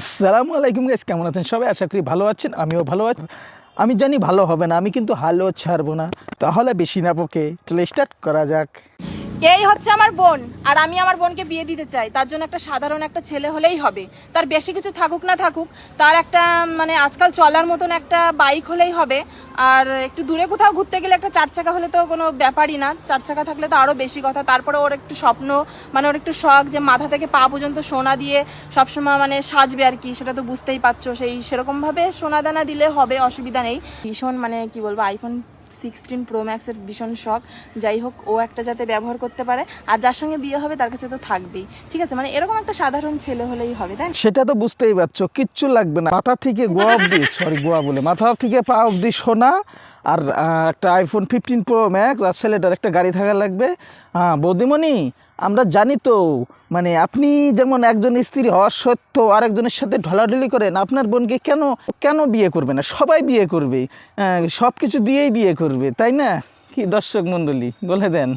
আসসালামু আলাইকুম গাইজ কেমন আছেন সবাই? আশা করি ভালো আছেন, আমিও ভালো আছি। আমি জানি ভালো হবে না, আমি কিন্তু হালও ছাড়বো না। তাহলে বেশি না পোকে চলে স্টার্ট করা যাক। এই হচ্ছে আমার বোন, আর আমি আমার বোনকে বিয়ে দিতে চাই। তার জন্য একটা সাধারণ একটা ছেলে হলেই হবে। তার বেশি কিছু থাকুক না থাকুক, তার একটা মানে আজকাল চলার মতন একটা বাইক হলেই হবে। আর একটু দূরে কোথাও ঘুরতে গেলে একটা চার চাকা হলে তো কোনো ব্যাপারই না। চার চাকা থাকলে তো আরও বেশি কথা। তারপরে ওর একটু স্বপ্ন মানে ওর একটু শখ যে মাথা থেকে পা পর্যন্ত সোনা দিয়ে সবসময় মানে সাজবে আর কি, সেটা তো বুঝতেই পারছ। সেই সেরকমভাবে সোনা দানা দিলে হবে, অসুবিধা নেই। ভীষণ মানে কি বলব আইফোন সিক্সটিন প্রো ম্যাক্সের ভীষণ শখ। যাই হোক, ও একটা যাতে ব্যবহার করতে পারে, আর যার সঙ্গে বিয়ে হবে তার কাছে তো থাকবেই। ঠিক আছে? মানে এরকম একটা সাধারণ ছেলে হলেই হবে, তাই সেটা তো বুঝতেই পারছ, কিচ্ছু লাগবে না। মাথা থেকে গোয়া অব্দি সরি গোয়া বলে, মাথা থেকে পা অব্দি সোনা আর একটা আইফোন ফিফটিন প্রো ম্যাক্স আর ছেলেটার একটা গাড়ি থাকা লাগবে। হ্যাঁ বৌদিমণি, আমরা জানি তো মানে আপনি যেমন একজন স্ত্রী হওয়ার সত্ত্বেও আরেকজনের সাথে ঢলাঢলি করেন, আপনার বোনকে কেন কেন বিয়ে করবে না? সবাই বিয়ে করবে। সব কিছু দিয়েই বিয়ে করবে, তাই না? কি দর্শক মণ্ডলী, বলে দেন।